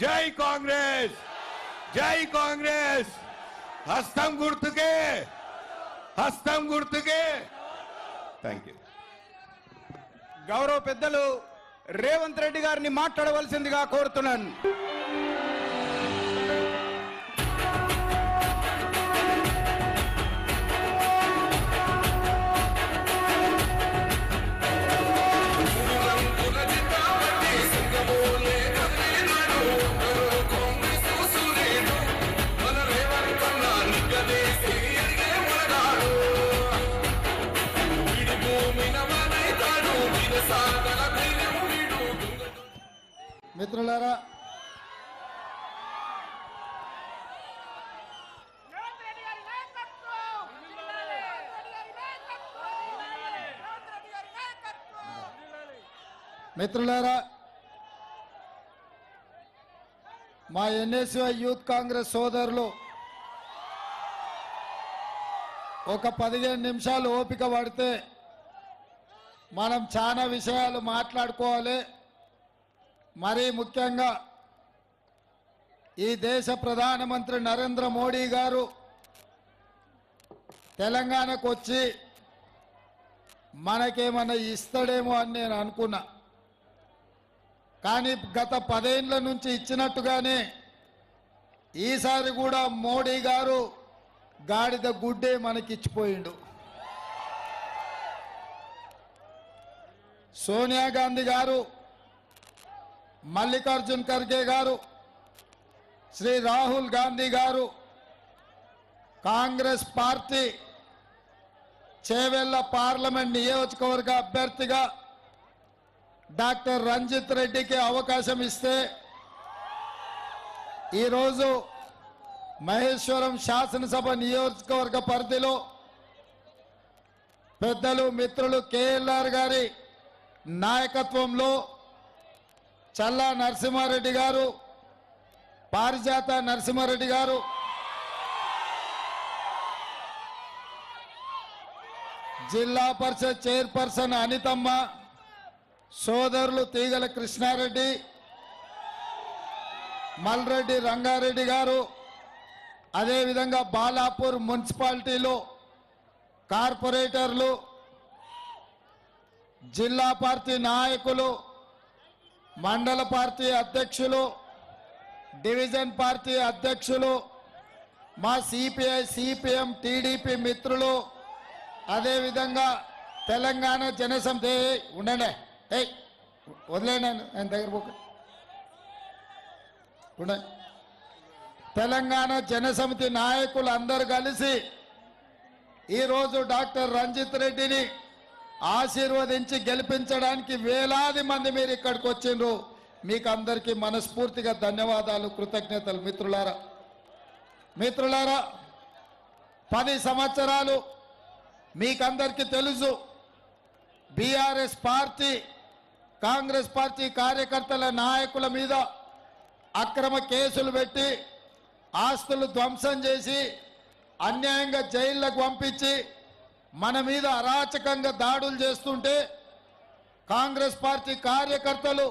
జై కాంగ్రెస్! జై కాంగ్రెస్! హస్తం గుర్తుకే! హస్తం గుర్తుకే! Thank you. గౌరవ పెద్దలు రేవంత్ రెడ్డి గారిని మాట్లాడవలసిందిగా కోరుతున్నాను. మిత్రులారా మిత్రులారా మా ఎన్ఎస్యుఐ యూత్ కాంగ్రెస్ సోదరులు ఒక పదిహేను నిమిషాలు ఓపిక పడితే మనం చాలా విషయాలు మాట్లాడుకోవాలి. మరీ ముఖ్యంగా ఈ దేశ ప్రధానమంత్రి నరేంద్ర మోడీ గారు తెలంగాణకు వచ్చి మనకేమన్నా ఇస్తాడేమో అని నేను అనుకున్నా. కానీ గత పదేళ్ళ నుంచి ఇచ్చినట్టుగానే ఈసారి కూడా మోడీ గారు గాడిద గుడ్డే మనకిచ్చిపోయిండు. సోనియా గాంధీ గారు మల్లికార్జున్ ఖర్గే గారు శ్రీ రాహుల్ గాంధీ గారు కాంగ్రెస్ పార్టీ చేవెళ్ళ పార్లమెంట్ నియోజకవర్గ అభ్యర్థిగా డాక్టర్ రంజిత్ రెడ్డికి అవకాశం ఇస్తే ఈరోజు మహేశ్వరం శాసనసభ నియోజకవర్గ పరిధిలో పెద్దలు మిత్రులు కేఎల్ఆర్ గారి నాయకత్వంలో చల్లా నరసింహారెడ్డి గారు పారిజాత నరసింహారెడ్డి గారు. జిల్లా పరిషత్ చైర్పర్సన్ అనితమ్మ సోదరులు తీగల కృష్ణారెడ్డి మల్రెడ్డి రంగారెడ్డి గారు అదేవిధంగా బాలాపూర్ మున్సిపాలిటీలో కార్పొరేటర్లు జిల్లా పార్టీ నాయకులు మండల పార్టీ అధ్యక్షులు డివిజన్ పార్టీ అధ్యక్షులు మా సిపిఐ సిపిఎం టీడీపీ మిత్రులు అదేవిధంగా తెలంగాణ జనసమితి ఏయ్, ఉండండి. ఏయ్ వదిలేండి ఆయన దగ్గర పోక. ఉండండి. తెలంగాణ జనసమితి నాయకులు అందరు కలిసి ఈరోజు డాక్టర్ రంజిత్ రెడ్డిని ఆశీర్వదించి గెలిపించడానికి వేలాది మంది మీరు ఇక్కడికి వచ్చిండ్రు. మీకు అందరికీ మనస్ఫూర్తిగా ధన్యవాదాలు కృతజ్ఞతలు. మిత్రులారా మిత్రులారా పది సంవత్సరాలు మీకందరికీ తెలుసు. బీఆర్ఎస్ పార్టీ కాంగ్రెస్ పార్టీ కార్యకర్తల నాయకుల మీద అక్రమ కేసులు పెట్టి ఆస్తులు ధ్వంసం చేసి అన్యాయంగా జైళ్ళకు పంపించి మన మీద అరాచకంగా దాడులు చేస్తుంటే కాంగ్రెస్ పార్టీ కార్యకర్తలు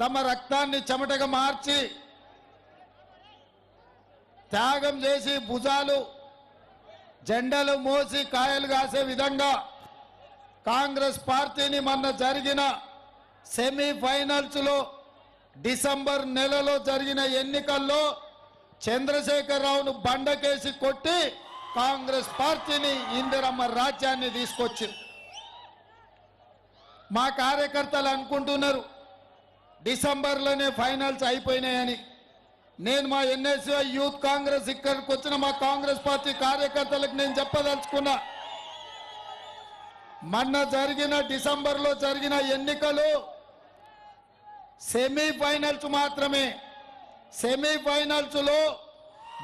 తమ రక్తాన్ని చెమటగా మార్చి త్యాగం చేసి భుజాలు జెండలు మోసి కాయలు కాసే విధంగా కాంగ్రెస్ పార్టీని మొన్న జరిగిన సెమీఫైనల్స్లో డిసెంబర్ నెలలో జరిగిన ఎన్నికల్లో చంద్రశేఖరరావును బండకేసి కొట్టి కాంగ్రెస్ పార్టీని ఇందిరమ్మ రాజ్యాన్ని తీసుకొచ్చింది. మా కార్యకర్తలు అనుకుంటున్నారు డిసెంబర్లోనే ఫైనల్స్ అయిపోయినాయని. నేను మా ఎన్ఎస్ఐ యూత్ కాంగ్రెస్ ఇక్కడికి వచ్చిన మా కాంగ్రెస్ పార్టీ కార్యకర్తలకు నేను చెప్పదలుచుకున్నా మొన్న జరిగిన డిసెంబర్లో జరిగిన ఎన్నికలు సెమీఫైనల్స్ మాత్రమే. సెమీఫైనల్స్లో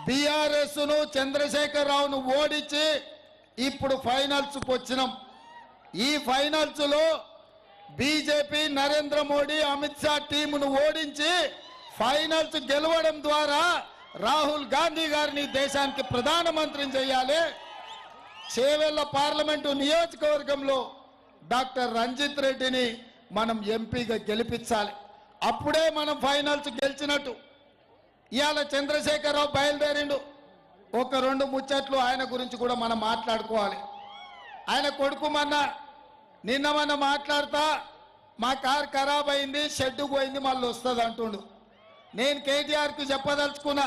బీఆర్ఎస్ను చంద్రశేఖర్ రావును ఓడించి ఇప్పుడు ఫైనల్స్కు వచ్చినాం. ఈ ఫైనల్స్లో బీజేపీ నరేంద్ర మోడీ అమిత్ షా టీమును ఓడించి ఫైనల్స్ గెలవడం ద్వారా రాహుల్ గాంధీ గారిని దేశానికి ప్రధానమంత్రిని చేయాలి. చేవెళ్ళ పార్లమెంటు నియోజకవర్గంలో డాక్టర్ రంజిత్ రెడ్డిని మనం ఎంపీగా గెలిపించాలి. అప్పుడే మనం ఫైనల్స్ గెలిచినట్టు. ఇవాళ చంద్రశేఖరరావు బయలుదేరిండు. ఒక రెండు ముచ్చట్లు ఆయన గురించి కూడా మనం మాట్లాడుకోవాలి. ఆయన కొడుకు మొన్న నిన్న మొన్న మాట్లాడతా మా కారు ఖరాబ్ అయింది షెడ్డు పోయింది మళ్ళీ వస్తుంది అంటుండు. నేను కేటీఆర్కి చెప్పదలుచుకున్నా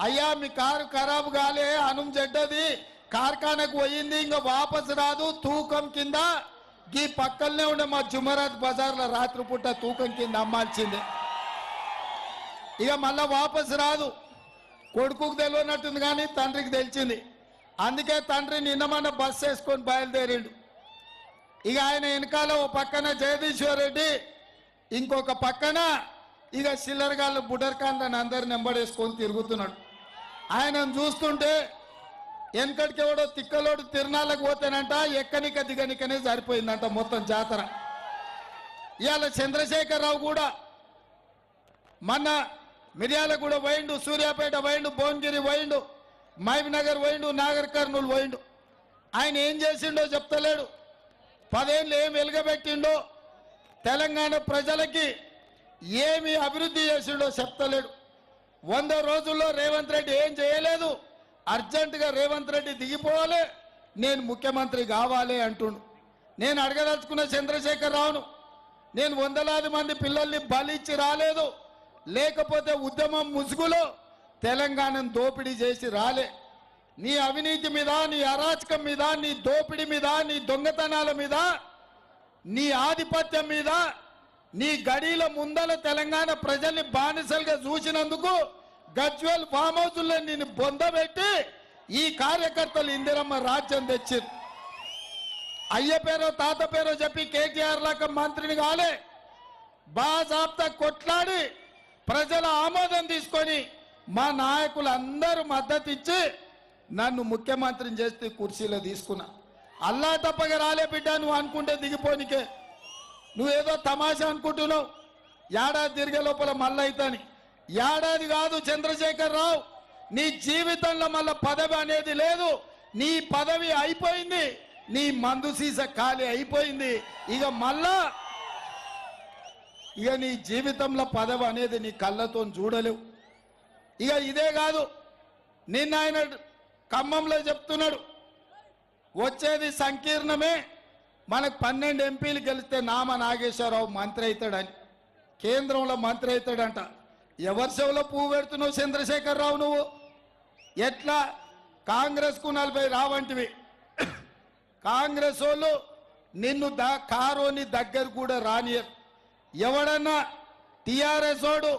అయ్యా మీ కారు ఖరాబ్ కాలే అనుం చెడ్డది కార్ఖానకు పోయింది ఇంకా వాపసు రాదు తూకం కింద ఈ పక్కనే ఉండే మా జుమరాత్ బజార్లో రాత్రిపూట తూకం కింద అమ్మాల్సిందే. ఇక మళ్ళా వాపసు రాదు. కొడుకుకు తెలియనట్టుంది కానీ తండ్రికి తెలిసింది. అందుకే తండ్రి నిన్న మన బస్సు వేసుకొని బయలుదేరిండు. ఇక ఆయన వెనకాల ఓ పక్కన జగదీశ్వర్ రెడ్డి ఇంకొక పక్కన ఇక చిల్లరగాళ్ళు అని అందరు నెంబడేసుకొని తిరుగుతున్నాడు. ఆయనను చూస్తుంటే వెనకడికి ఎవడో తిక్కలోడు తిరణాలకు పోతేనంట ఎక్కనిక దిగనికనే సరిపోయిందంట మొత్తం జాతర. ఇవాళ చంద్రశేఖరరావు కూడా మన మిర్యాలగూడ పోయిండు సూర్యాపేట పోయిండు భువనగిరి పోయిండు మహబూబ్ పోయిండు నాగర్ కర్నూలు పోయిండు. ఆయన ఏం చేసిండో చెప్తలేడు. పదేళ్ళు ఏం వెలుగబెట్టిండో తెలంగాణ ప్రజలకి ఏమి అభివృద్ధి చేసిండో చెప్తలేడు. వంద రోజుల్లో రేవంత్ రెడ్డి ఏం చేయలేదు. అర్జెంటుగా రేవంత్ రెడ్డి దిగిపోవాలి. నేను ముఖ్యమంత్రి కావాలి అంటుండు. నేను అడగదలుచుకున్న చంద్రశేఖర్ రావును నేను వందలాది మంది పిల్లల్ని బలిచ్చి రాలేదు. లేకపోతే ఉద్యమం ముసుగులో తెలంగాణను దోపిడీ చేసి రాలే. నీ అవినీతి మీద నీ అరాచకం మీద నీ దోపిడీ మీద నీ దొంగతనాల మీద నీ ఆధిపత్యం మీద నీ గడిల ముందల తెలంగాణ ప్రజల్ని బానిసలుగా చూసినందుకు గజ్వెల్ ఫామ్ హౌస్లో నేను బొందబెట్టి ఈ కార్యకర్తలు ఇందిరమ్మ రాజ్యం తెచ్చింది అయ్య పేరో తాత పేరో చెప్పి కేటీఆర్ లాగా మంత్రిని కాలే. బాజాబ్తా కొట్లాడి ప్రజల ఆమోదం తీసుకొని మా నాయకులు అందరూ మద్దతు ఇచ్చి నన్ను ముఖ్యమంత్రిని చేస్తే కుర్చీలో తీసుకున్నా. అల్లా తప్పగా రాలే బిడ్డ నువ్వు అనుకుంటే దిగిపోనికే. నువ్వేదో తమాషా అనుకుంటున్నావు. ఏడాది తిరిగే లోపల మళ్ళీ ఏడాది కాదు చంద్రశేఖర్ రావు నీ జీవితంలో మళ్ళా పదవి అనేది లేదు. నీ పదవి అయిపోయింది. నీ మందు సీస ఖాళీ అయిపోయింది. ఇక మళ్ళా ఇక నీ జీవితంలో పదవి అనేది నీ కళ్ళతో చూడలేవు. ఇక ఇదే కాదు నిన్న ఆయన ఖమ్మంలో చెప్తున్నాడు వచ్చేది సంకీర్ణమే మనకు పన్నెండు ఎంపీలు గెలిస్తే నామ నాగేశ్వరరావు మంత్రి అవుతాడని కేంద్రంలో మంత్రి అవుతాడంట. ఎవరి చెవులో పువ్వు పెడుతున్నావు చంద్రశేఖర్ రావు నువ్వు? ఎట్లా? కాంగ్రెస్కు నలభై రావంటివి. కాంగ్రెస్ వాళ్ళు నిన్ను దా కారోని దగ్గర కూడా రానియరు. ఎవడన్నా టిఆర్ఎస్ వాడు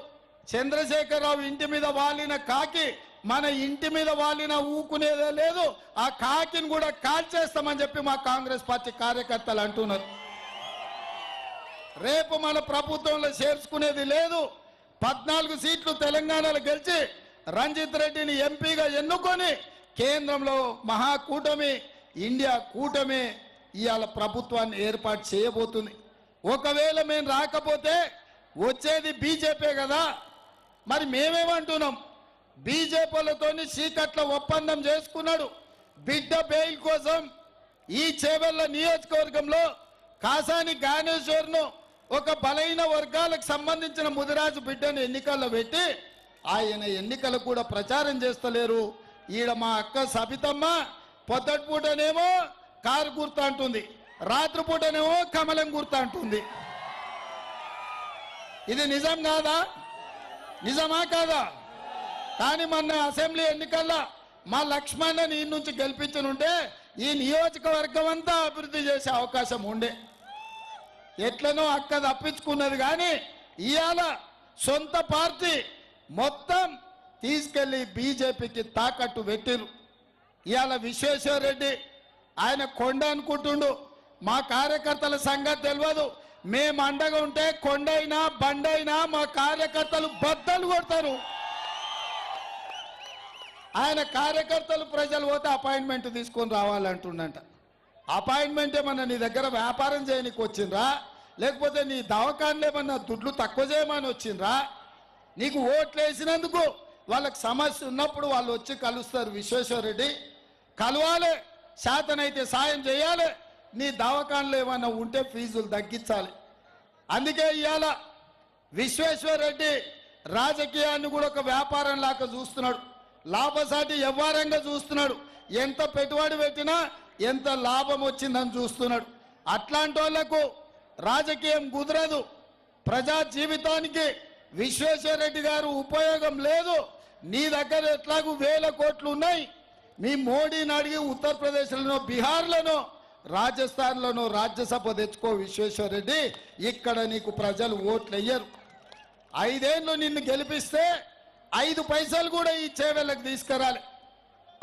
చంద్రశేఖరరావు ఇంటి మీద వాలిన కాకి మన ఇంటి మీద వాలిన ఊకునేదే లేదు. ఆ కాకిని కూడా కాల్చేస్తామని చెప్పి మా కాంగ్రెస్ పార్టీ కార్యకర్తలు అంటున్నారు. రేపు మన ప్రభుత్వంలో చేర్చుకునేది లేదు. పద్నాలుగు సీట్లు తెలంగాణలో గెలిచి రంజిత్ రెడ్డిని ఎంపీగా ఎన్నుకొని కేంద్రంలో మహాకూటమి ఇండియా కూటమి ఇవాళ ప్రభుత్వాన్ని ఏర్పాటు చేయబోతుంది. ఒకవేళ మేము రాకపోతే వచ్చేది బీజేపీ కదా. మరి మేమేమంటున్నాం? బీజేపీలతోని చీకట్ల ఒప్పందం చేసుకున్నాడు. బిడ్డ బెయిల్ కోసం ఈ చేవెళ్ళ నియోజకవర్గంలో కాసాని గానేశ్వర్ను ఒక బలైన వర్గాలకు సంబంధించిన ముదిరాజు బిడ్డను ఎన్నికల్లో పెట్టి ఆయన ఎన్నికలు కూడా ప్రచారం చేస్తలేరు. ఈడ మా అక్క సబితమ్మ పొద్దటిపూటనేమో కారు గుర్తు అంటుంది. రాత్రిపూటనేమో కమలం గుర్తు అంటుంది. ఇది నిజం కాదా? నిజమా కాదా? కానీ మొన్న అసెంబ్లీ ఎన్నికల్లో మా లక్ష్మణ్ ఈ నుంచి గెలిపించనుంటే ఈ నియోజకవర్గం అంతా అభివృద్ధి చేసే అవకాశం ఉండే. ఎట్లనో అక్క తప్పించుకున్నది కానీ ఇవాళ సొంత పార్టీ మొత్తం తీసుకెళ్ళి బీజేపీకి తాకట్టు పెట్టిరు ఇవాళ విశ్వేశ్వర రెడ్డి ఆయన కొండ అనుకుంటుండు. మా కార్యకర్తల సంగతి తెలియదు మేము అండగా ఉంటే కొండైనా బండైనా మా కార్యకర్తలు బద్దలు కొడతారు. ఆయన కార్యకర్తలు ప్రజలు పోతే అపాయింట్మెంట్ తీసుకొని రావాలంటుండంట. అపాయింట్మెంట్ ఏమన్నా నీ దగ్గర వ్యాపారం చేయనికి వచ్చిండ్రా? లేకపోతే నీ దవాఖానలు ఏమన్నా దుడ్లు తక్కువ చేయమని వచ్చిండ్రా? నీకు ఓట్లు వేసినందుకు వాళ్ళకి సమస్య ఉన్నప్పుడు వాళ్ళు వచ్చి కలుస్తారు విశ్వేశ్వరరెడ్డి కలవాలి శాతనైతే సాయం చేయాలి. నీ దవాఖానలో ఏమైనా ఉంటే ఫీజులు తగ్గించాలి. అందుకే ఇవాళ విశ్వేశ్వరరెడ్డి రాజకీయాన్ని కూడా ఒక వ్యాపారం లాగా చూస్తున్నాడు. లాభసాటి వ్యవహారంగా చూస్తున్నాడు. ఎంత పెట్టుబడి పెట్టినా ఎంత లాభం వచ్చిందని చూస్తున్నాడు. అట్లాంటి వాళ్ళకు రాజకీయం కుదరదు. ప్రజా జీవితానికి విశ్వేశ్వరరెడ్డి గారు ఉపయోగం లేదు. నీ దగ్గర ఎట్లాగూ వేల కోట్లు ఉన్నాయి. మీ మోడీని అడిగి ఉత్తరప్రదేశ్లోనో బీహార్లోనో రాజస్థాన్లోనూ రాజ్యసభ తెచ్చుకో విశ్వేశ్వర రెడ్డి ఇక్కడ నీకు ప్రజలు ఓట్లు వెయ్యరు ఐదేళ్ళు నిన్ను గెలిపిస్తే ఐదు పైసలు కూడా ఈ చేవెళ్ళకి తీసుకురాలి.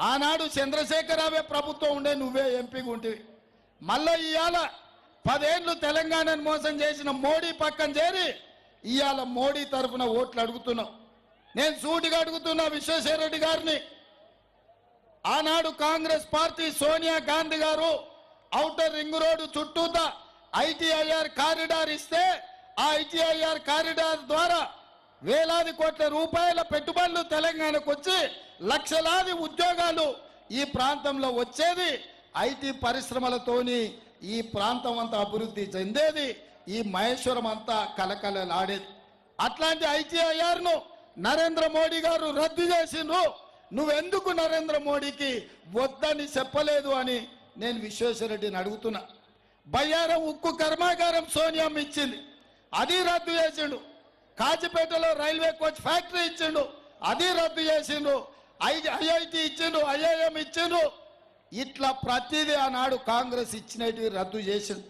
ఆనాడు చంద్రశేఖరరావే ప్రభుత్వం ఉండే నువ్వే ఎంపీగా ఉంటివి. మళ్ళా ఇవాళ పదేళ్ళు తెలంగాణను మోసం చేసిన మోడీ పక్కన చేరి ఇవాళ మోడీ తరఫున ఓట్లు అడుగుతున్నావు. నేను సూటిగా అడుగుతున్నా విశ్వేశ్వరరెడ్డి గారిని. ఆనాడు కాంగ్రెస్ పార్టీ సోనియా గాంధీ గారు ఔటర్ రింగ్ రోడ్డు చుట్టూతా ఐటీఐఆర్ కారిడార్ ఇస్తే ఆ ఐటీఐఆర్ కారిడార్ ద్వారా వేలాది కోట్ల రూపాయల పెట్టుబడులు తెలంగాణకు వచ్చి లక్షలాది ఉద్యోగాలు ఈ ప్రాంతంలో వచ్చేది. ఐటీ పరిశ్రమలతోని ఈ ప్రాంతం అంతా అభివృద్ధి చెందేది. ఈ మహేశ్వరం అంతా కలకలలాడేది అట్లాంటి ఐటీఐఆర్ను నరేంద్ర మోడీ గారు రద్దు చేసిండ్రు. నువ్వెందుకు నరేంద్ర మోడీకి వద్దని చెప్పలేదు అని నేను విశ్వేశ్వరరెడ్డిని అడుగుతున్నా. బయ్యారం ఉక్కు కర్మాగారం సోనియా ఇచ్చింది. అది రద్దు చేసిండు. కాచిపేటలో రైల్వే కోచ్ ఫ్యాక్టరీ ఇచ్చిండు. అది రద్దు చేసిండు. ఐ ఐఐటి ఇచ్చిండు. ఐఐఎం ఇచ్చిండు. ఇట్లా ప్రతిదీ ఆనాడు కాంగ్రెస్ ఇచ్చినవి రద్దు చేసింది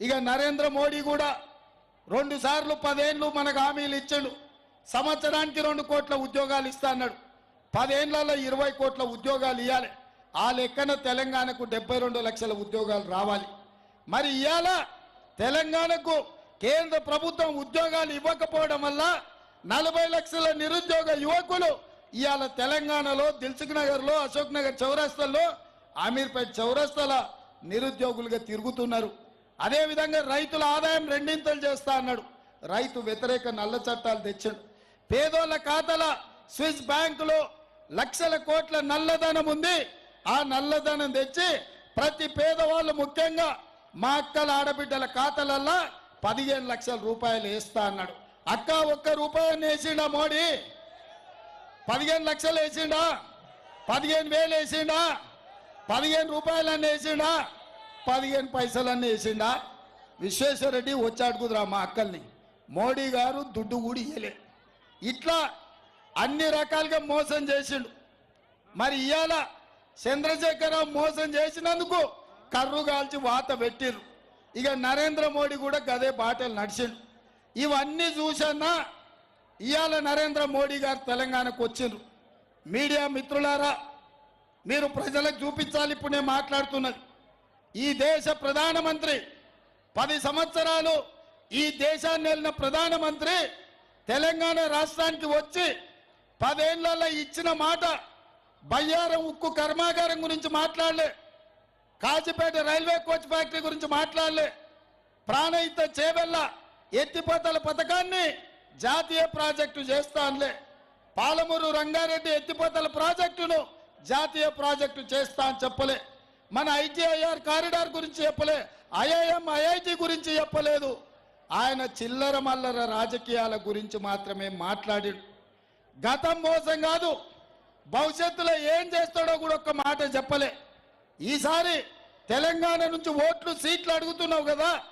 ఇక నరేంద్ర మోడీ కూడా రెండు సార్లు పదేళ్ళు మనకు హామీలు ఇచ్చిండు. సంవత్సరానికి రెండు కోట్ల ఉద్యోగాలు ఇస్తా అన్నాడు. పదేళ్ళలో ఇరవై కోట్ల ఉద్యోగాలు ఇవ్వాలి ఆ లెక్కన తెలంగాణకు డెబ్బై రెండు లక్షల ఉద్యోగాలు రావాలి. మరి ఇవాళ తెలంగాణకు కేంద్ర ప్రభుత్వం ఉద్యోగాలు ఇవ్వకపోవడం వల్ల నలభై లక్షల నిరుద్యోగ యువకులు ఇవాళ తెలంగాణలో దిల్సుఖ్ నగర్లో అశోక్ నగర్ చౌరస్తాలో అమీర్పేట్ చౌరస్తల నిరుద్యోగులుగా తిరుగుతున్నారు. అదేవిధంగా రైతుల ఆదాయం రెండింతలు చేస్తా అన్నాడు. రైతు వ్యతిరేక నల్ల చట్టాలు తెచ్చాడు. పేదోళ్ళ ఖాతాల స్విస్ బ్యాంకులో లక్షల కోట్ల నల్లధనం ఉంది. ఆ నల్లధనం తెచ్చి ప్రతి పేదవాళ్ళు ముఖ్యంగా మా అక్కల ఆడబిడ్డల ఖాతాలల్లో పదిహేను లక్షల రూపాయలు వేస్తా అన్నాడు. అక్క ఒక్క రూపాయని వేసిండా మోడీ? పదిహేను లక్షలు వేసిండా? పదిహేను వేలు వేసిండా? పదిహేను రూపాయలన్నీ వేసిండా? పదిహేను పైసలన్నీ వేసిండా? విశ్వేశ్వరరెడ్డి వచ్చాడుకుదురా మా అక్కల్ని. మోడీ గారు దుడ్డు కూడా ఇయ్యలే ఇట్లా అన్ని రకాలుగా మోసం చేసిండు. మరి ఇవాళ చంద్రశేఖర మోసం చేసినందుకు కర్రు కాల్చి వాత పెట్టిరు ఇక నరేంద్ర మోడీ కూడా గదే బాటలు నడిచిండు. ఇవన్నీ చూసన్నా ఇవాళ నరేంద్ర మోడీ గారు తెలంగాణకు వచ్చిండ్రు మీడియా మిత్రులారా మీరు ప్రజలకు చూపించాలి ఇప్పుడు నేను మాట్లాడుతున్నది. ఈ దేశ ప్రధానమంత్రి పది సంవత్సరాలు ఈ దేశాన్ని వెళ్ళిన ప్రధానమంత్రి తెలంగాణ రాష్ట్రానికి వచ్చి పదేళ్ళలో ఇచ్చిన మాట బయ్యారం ఉక్కు కర్మాగారం గురించి మాట్లాడలే. కాచిపేట రైల్వే కోచ్ ఫ్యాక్టరీ గురించి మాట్లాడలే. ప్రాణహిత చేవెళ్ళ ఎత్తిపోతల పథకాన్ని జాతీయ ప్రాజెక్టు చేస్తానులే. పాలమూరు రంగారెడ్డి ఎత్తిపోతల ప్రాజెక్టును జాతీయ ప్రాజెక్టు చేస్తా అని చెప్పలే. మన ఐటీఐఆర్ కారిడార్ గురించి చెప్పలే. ఐఐఎం ఐఐటి గురించి చెప్పలేదు. ఆయన చిల్లర మల్లర రాజకీయాల గురించి మాత్రమే మాట్లాడాడు. గతం మోసం కాదు. భవిష్యత్తులో ఏం చేస్తాడో కూడా ఒక్క మాట చెప్పలే. ఈసారి తెలంగాణ నుంచి ఓట్లు సీట్లు అడుగుతున్నావు కదా?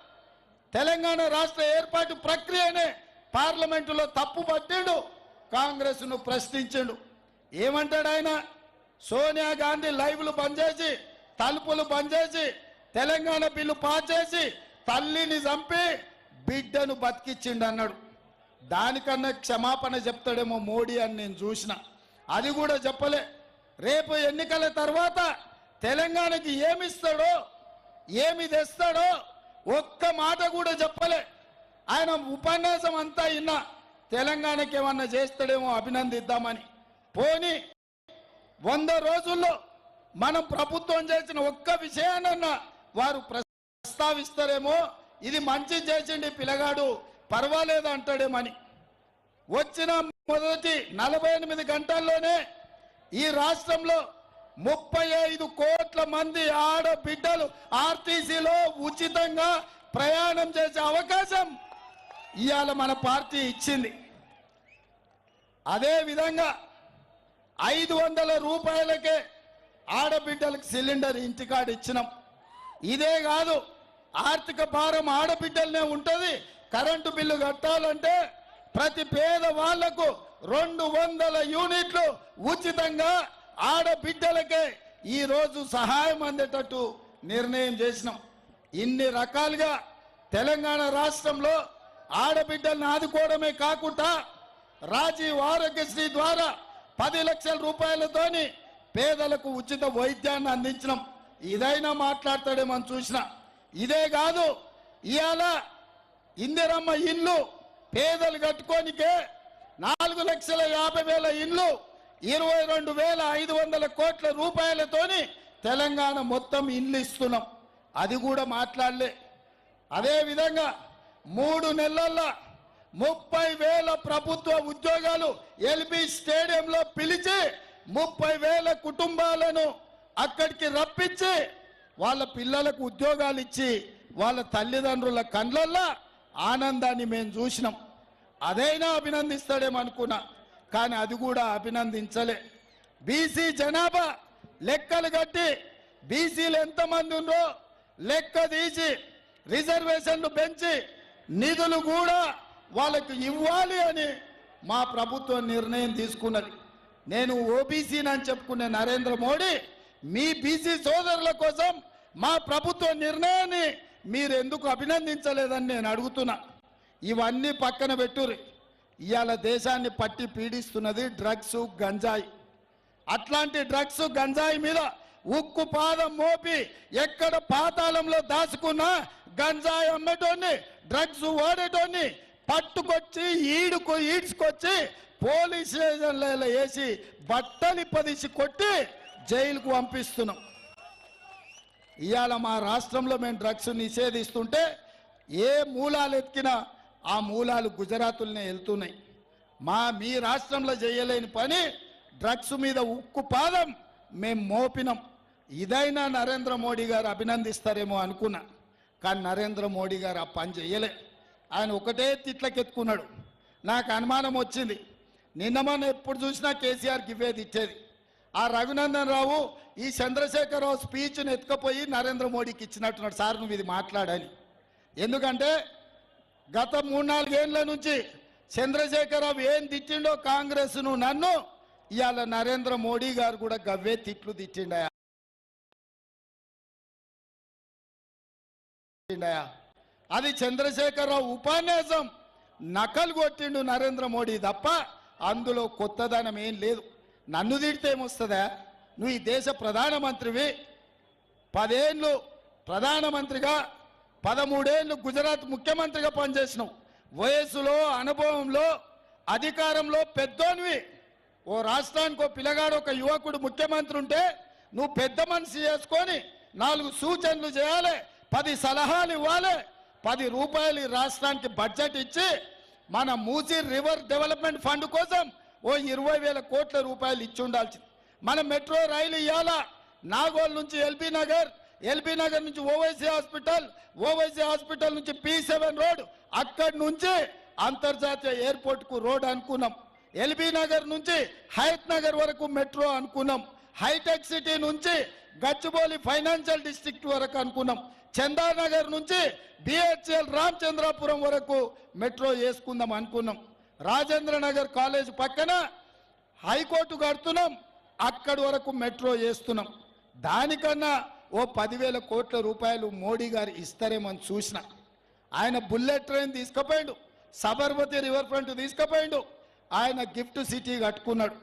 తెలంగాణ రాష్ట్ర ఏర్పాటు ప్రక్రియనే పార్లమెంటులో తప్పు పట్టిండు కాంగ్రెస్ను ప్రశ్నించిండు. ఏమంటాడు ఆయన? సోనియా గాంధీ లైవ్లు బంద్ చేసి తలుపులు బంద్ చేసి తెలంగాణ బిల్లు పాస్ చేసి తల్లిని చంపి బిడ్డను బతికిచ్చిండు అన్నాడు. దానికన్నా క్షమాపణ చెప్తాడేమో మోడీ అని నేను చూసిన. అది కూడా చెప్పలే. రేపు ఎన్నికల తర్వాత తెలంగాణకి ఏమిస్తాడో ఏమి తెస్తాడో ఒక్క మాట కూడా చెప్పలే. ఆయన ఉపన్యాసం అంతా ఇన్నా తెలంగాణకి ఏమన్నా చేస్తాడేమో అభినందిద్దామని. పోని వంద రోజుల్లో మనం ప్రభుత్వం చేసిన ఒక్క విషయానన్నా వారు ప్రస్తావిస్తారేమో ఇది మంచి చేసిండి పిల్లగాడు పర్వాలేదు అంటాడేమని వచ్చిన మొదటి నలభై ఎనిమిది గంటల్లోనే ఈ రాష్ట్రంలో ముప్పై ఐదు కోట్ల మంది ఆడబిడ్డలు ఆర్టీసీలో ఉచితంగా ప్రయాణం చేసే అవకాశం ఇవాళ మన పార్టీ ఇచ్చింది. అదే విధంగా ఐదు వందల రూపాయలకే ఆడబిడ్డలకు సిలిండర్ ఇంటికాడ ఇచ్చినాం. ఇదే కాదు ఆర్థిక భారం ఆడబిడ్డలనే ఉంటుంది కరెంటు బిల్లు కట్టాలంటే ప్రతి పేద వాళ్ళకు రెండు వందల యూనిట్లు ఉచితంగా ఆడబిడ్డలకే ఈ రోజు సహాయం అందేటట్టు నిర్ణయం చేసినాం. ఇన్ని రకాలుగా తెలంగాణ రాష్ట్రంలో ఆడబిడ్డలను ఆదుకోవడమే కాకుండా రాజీవ్ ఆరోగ్యశ్రీ ద్వారా పది లక్షల రూపాయలతోని పేదలకు ఉచిత వైద్యాన్ని అందించడం ఇదైనా మాట్లాడతాడేమని చూసిన. ఇదే కాదు ఇవాళ ఇందిరమ్మ ఇల్లు పేదలు కట్టుకోనికే నాలుగు లక్షల యాభై వేల ఇల్లు ఇరవై రెండు వేల ఐదు వందల కోట్ల రూపాయలతోని తెలంగాణ మొత్తం ఇల్లు ఇస్తున్నాం. అది కూడా మాట్లాడలే. అదేవిధంగా మూడు నెలల్లో ముప్పై వేల ప్రభుత్వ ఉద్యోగాలు ఎల్బి స్టేడియంలో పిలిచి ముప్పై వేల కుటుంబాలను అక్కడికి రప్పించి వాళ్ళ పిల్లలకు ఉద్యోగాలు ఇచ్చి వాళ్ళ తల్లిదండ్రుల కండ్లల్లో ఆనందాన్ని మేము చూసినాం. అదైనా అభినందిస్తాడేమో అనుకున్నా కానీ అది కూడా అభినందించలే. బీసీ జనాభా లెక్కలు కట్టి బీసీలు ఎంతమంది ఉందో లెక్క తీసి రిజర్వేషన్లు పెంచి నిధులు కూడా వాళ్ళకు ఇవ్వాలి అని మా ప్రభుత్వం నిర్ణయం తీసుకున్నది. నేను ఓబీసీని అని చెప్పుకునే నరేంద్ర మోడీ మీ బీసీ సోదరుల కోసం మా ప్రభుత్వ నిర్ణయాన్ని మీరెందుకు అభినందించలేదని నేను అడుగుతున్నా. ఇవన్నీ పక్కన పెట్టుర్రి. ఇవాళ దేశాన్ని పట్టి పీడిస్తున్నది డ్రగ్స్ గంజాయి. అట్లాంటి డ్రగ్స్ గంజాయి మీద ఉక్కు పాదం మోపి ఎక్కడ పాతాళంలో దాచుకున్నా గంజాయి అమ్మటోని డ్రగ్స్ వాడేటోని పట్టుకొచ్చి ఈడుకు ఈడ్చుకొచ్చి పోలీస్ స్టేషన్లలో వేసి బట్టలు పదిసి కొట్టి జైలుకు పంపిస్తున్నాం. ఇవాళ మా రాష్ట్రంలో మేము డ్రగ్స్ నిషేధిస్తుంటే ఏ మూలాలు ఎత్తికినా ఆ మూలాలు గుజరాతులనే వెళ్తున్నాయి మా మీ రాష్ట్రంలో చేయలేని పని డ్రగ్స్ మీద ఉక్కు పాదం మేము మోపినం. ఇదైనా నరేంద్ర మోడీ గారు అభినందిస్తారేమో అనుకున్నా కానీ నరేంద్ర మోడీ గారు ఆ పని చేయలే. ఆయన ఒకటే తిట్లకెత్తుకున్నాడు. నాకు అనుమానం వచ్చింది. నిన్న మొన్న ఎప్పుడు చూసినా కేసీఆర్కి ఇవ్వేది ఇచ్చేది ఆ రఘునందన్ రావు ఈ చంద్రశేఖరరావు స్పీచ్ని ఎత్తుకపోయి నరేంద్ర మోడీకి ఇచ్చినట్టున్నాడు. సార్ నువ్వు ఇది మాట్లాడని ఎందుకంటే గత మూడు నాలుగేళ్ళ నుంచి చంద్రశేఖరరావు ఏం తిట్టిండో కాంగ్రెస్ను నన్ను ఇవాళ నరేంద్ర మోడీ గారు కూడా గవ్వే తిట్లు తిట్టిండయా. అది చంద్రశేఖరరావు ఉపన్యాసం నకలు కొట్టిండు నరేంద్ర మోడీ తప్ప అందులో కొత్తదనం ఏం లేదు. నన్ను తిడితే ఏమొస్తుందా? నువ్వు ఈ దేశ ప్రధానమంత్రివి. పదేళ్ళు ప్రధానమంత్రిగా పదమూడేళ్ళు గుజరాత్ ముఖ్యమంత్రిగా పనిచేసినావు. వయసులో అనుభవంలో అధికారంలో పెద్దోనివి. ఓ రాష్ట్రానికి ఓ పిల్లగాడు ఒక యువకుడు ముఖ్యమంత్రి ఉంటే నువ్వు పెద్ద మనిషి చేసుకొని నాలుగు సూచనలు చేయాలి. పది సలహాలు ఇవ్వాలి. పది రూపాయలు ఈ రాష్ట్రానికి బడ్జెట్ ఇచ్చి మన మూసీ రివర్ డెవలప్మెంట్ ఫండ్ కోసం ఓ ఇరవై వేల కోట్ల రూపాయలు ఇచ్చి ఉండాల్సింది. మన మెట్రో రైలు ఇవాళ నాగోల్ నుంచి ఎల్బీ నగర్ ఎల్బీ నగర్ నుంచి ఓవైసీ హాస్పిటల్ ఓవైసీ హాస్పిటల్ నుంచి పి సెవెన్ రోడ్ అక్కడి నుంచి అంతర్జాతీయ ఎయిర్పోర్ట్కు రోడ్ అనుకున్నాం. ఎల్బీ నగర్ నుంచి హైత్ నగర్ వరకు మెట్రో అనుకున్నాం. హైటెక్ సిటీ నుంచి గచ్చిబౌలి ఫైనాన్షియల్ డిస్ట్రిక్ట్ వరకు అనుకున్నాం. చందానగర్ నుంచి బిహెచ్ఎల్ రామచంద్రాపురం వరకు మెట్రో వేసుకుందాం అనుకున్నాం. రాజేంద్ర నగర్ కాలేజ్ పక్కన హైకోర్టు కడుతున్నాం. అక్కడి వరకు మెట్రో చేస్తున్నాం. దానికన్నా ఓ పదివేల కోట్ల రూపాయలు మోడీ గారు ఇస్తారేమని చూసిన. ఆయన బుల్లెట్ ట్రైన్ తీసుకుపోయిండు. సబర్మతి రివర్ ఫ్రంట్ తీసుకుపోయిండు. ఆయన గిఫ్ట్ సిటీ కట్టుకున్నాడు.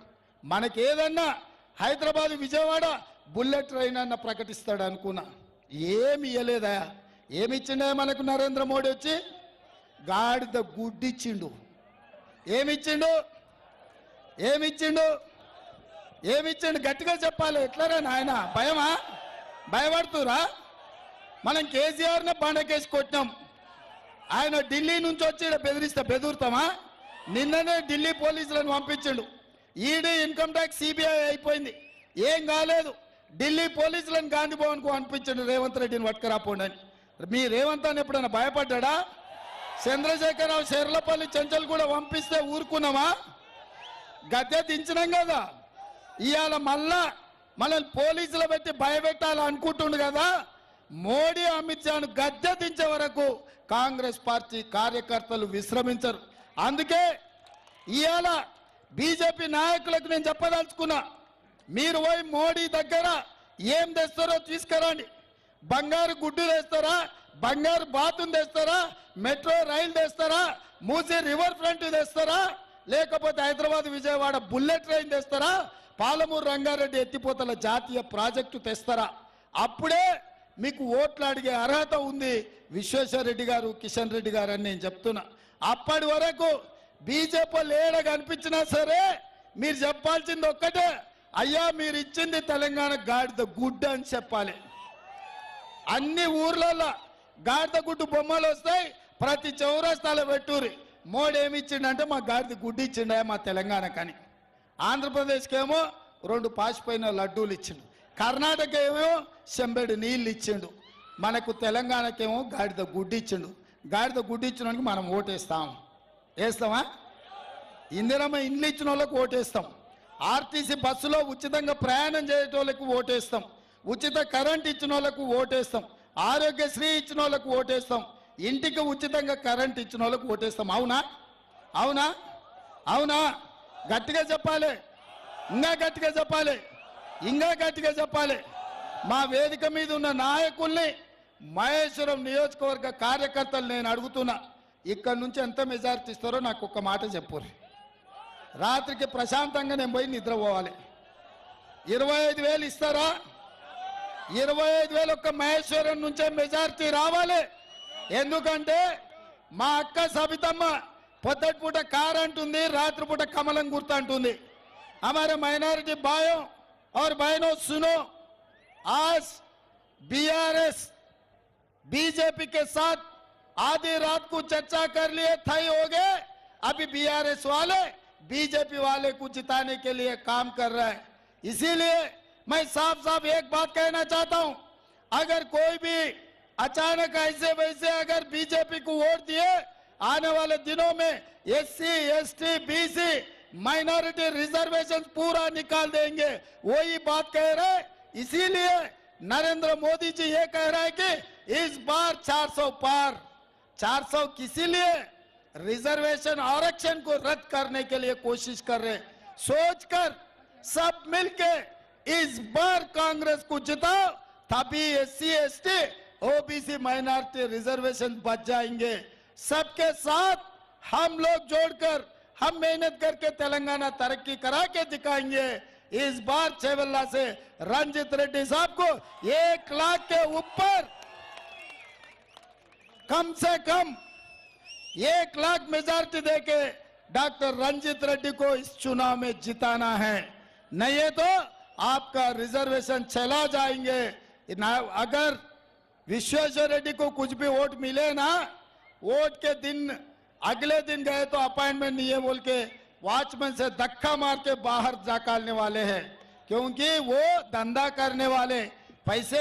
మనకేదన్నా హైదరాబాద్ విజయవాడ బుల్లెట్ ట్రైన్ అన్న ప్రకటిస్తాడు అనుకున్నా. ఏమి ఇవ్వలేదా ఏమి ఇచ్చిండే మనకు నరేంద్ర మోడీ వచ్చి? గాడిద గుడ్డిచ్చిండు. ఏమిచ్చిండు? ఏమిచ్చిండు? ఏమిచ్చిండు? గట్టిగా చెప్పాలి. ఎట్లారా నాయన? భయమా? భయపడుతురా? మనం కేసీఆర్నే బండకేసి కొట్టినాం. ఆయన ఢిల్లీ నుంచి వచ్చి ఈడ బెదిరిస్తా బెదురుతామా? నిన్ననే ఢిల్లీ పోలీసులను పంపించిండు. ఈడీ ఇన్కమ్ ట్యాక్స్ సిబిఐ అయిపోయింది. ఏం కాలేదు. ఢిల్లీ పోలీసులను గాంధీ భవన్కు పంపించండు రేవంత్ రెడ్డిని పట్టుకురాపోండి అని. మీ రేవంత్ అని ఎప్పుడైనా భయపడ్డా చంద్రశేఖరరావు చెర్లపల్లి చెంచల్ కూడా పంపిస్తే ఊరుకున్నామా? గద్దె దించినాం కదా. ఇవాళ మళ్ళా మనల్ని పోలీసులు పెట్టి భయపెట్టాలి అనుకుంటుండు కదా. మోడీ అమిత్ షాను గద్దె దించే వరకు కాంగ్రెస్ పార్టీ కార్యకర్తలు విశ్రమించరు. అందుకే ఇవాళ బీజేపీ నాయకులకు నేను చెప్పదలుచుకున్నా మీరు పోయి మోడీ దగ్గర ఏం తెస్తారో తీసుకురండి. బంగారు గుడ్డు తెస్తారా? బంగారు బాతుని తెస్తారా? మెట్రో రైలు తెస్తారా? మూసి రివర్ ఫ్రంట్ తెస్తారా? లేకపోతే హైదరాబాద్ విజయవాడ బుల్లెట్ ట్రైన్ తెస్తారా? పాలమూరు రంగారెడ్డి ఎత్తిపోతల జాతీయ ప్రాజెక్టు తెస్తారా? అప్పుడే మీకు ఓట్లు అడిగే అర్హత ఉంది విశ్వేశ్వర రెడ్డి గారు కిషన్ రెడ్డి గారు అని నేను చెప్తున్నా. అప్పటి వరకు బీజేపీ ఏడ కనిపించినా సరే మీరు చెప్పాల్సింది ఒక్కటే. అయ్యా మీరు ఇచ్చింది తెలంగాణ గాడిద గుడ్డ అని చెప్పాలి. అన్ని ఊర్లలో గాడిద గుడ్డు బొమ్మలు వస్తాయి ప్రతి చౌరస్తాలో పెట్టుర్రి. మోడీ ఏమి ఇచ్చిండంటే మా గాడిద గుడ్డు ఇచ్చిండే మా తెలంగాణకని. ఆంధ్రప్రదేశ్కి ఏమో రెండు పాసిపోయిన లడ్డూలు ఇచ్చిండు. కర్ణాటక ఏమో చెంబెడు నీళ్ళు ఇచ్చిండు. మనకు తెలంగాణకేమో గాడిద గుడ్డు ఇచ్చిండు. గాడిద గుడ్డు ఇచ్చినానికి మనం ఓటేస్తాం. వేస్తామా? ఇందిరమ్మ ఇండ్లు ఇచ్చిన వాళ్ళకు ఓటేస్తాం. ఆర్టీసీ బస్సులో ఉచితంగా ప్రయాణం చేయటోళ్ళకు ఓటేస్తాం. ఉచిత కరెంట్ ఇచ్చిన వాళ్ళకు ఓటేస్తాం. ఆరోగ్యశ్రీ ఇచ్చిన వాళ్ళకు ఓటేస్తాం. ఇంటికి ఉచితంగా కరెంట్ ఇచ్చిన వాళ్ళకు ఓటేస్తాం. అవునా? అవునా? అవునా? గట్టిగా చెప్పాలి. ఇంకా గట్టిగా చెప్పాలి. ఇంకా గట్టిగా చెప్పాలి. మా వేదిక మీద ఉన్న నాయకుల్ని మహేశ్వరం నియోజకవర్గ కార్యకర్తలు నేను అడుగుతున్నా. ఇక్కడ నుంచి ఎంత మెజారిటీ ఇస్తారో నాకు ఒక్క మాట చెప్పుర్రి. రాత్రికి ప్రశాంతంగా నేను పోయి నిద్రపోవాలి. ఇరవై ఐదు వేలు ఇస్తారా? ఇరవై ఐదు వేలు ఒక్క మహేశ్వరం నుంచే మెజారిటీ రావాలి ఎందుకంటే మా అక్క సబితమ్మ పొద్దటి పూట కార్ అంటుంది రాత్రిపూట కమలం గుర్తు అంటుంది हमारे माइनॉरिटी भाइयों और बहनों सुनो आज बीआरएस बीजेपी के साथ आधी रात को चर्चा कर लिए थई हो गए अभी बीआरएस वाले बीजेपी वाले को जिताने के लिए काम कर रहा है इसीलिए मैं साफ़ साफ़ एक बात कहना चाहता हूँ। अगर कोई भी अचानक ऐसे वैसे अगर बीजेपी को वोट दिए, आने वाले दिनों में SC, ST, BC, minority reservation पूरा निकाल देंगे। वही बात कह रहे इसीलिए नरेंद्र मोदी जी ये कह रहे हैं कि इस बार 400 पार 400 किसी लिए रिजर्वेशन आरक्षण को रद्द करने के लिए कोशिश कर रहे सोचकर सब मिलके इस बार कांग्रेस को जिताओ तभी S C S T OBC minority reservation बच जाएँगे। सबके साथ हम लोग जोड़कर, हम मेहनत करके तेलंगाना तरक्की करा के दिखाएँगे। इस बार छेवल्ला से रंजित रेड्डी साहब को एक लाख के ऊपर, कम से कम एक लाख मेजॉरिटी देके डॉक्टर रंजित रेड्डी को इस चुनाव में जिताना है। नहीं है तो आपका रिजर्वेशन चला जाएँगे। अगर विश्वेश्वर रेड्डी को कुछ भी वोट मिले ना, वोट के दिन, अगले दिन गए तो अपॉइंटमेंट नहीं है बोल के वॉचमैन से धक्का मार के बाहर निकालने वाले हैं। क्योंकि वो धंधा करने वाले, पैसे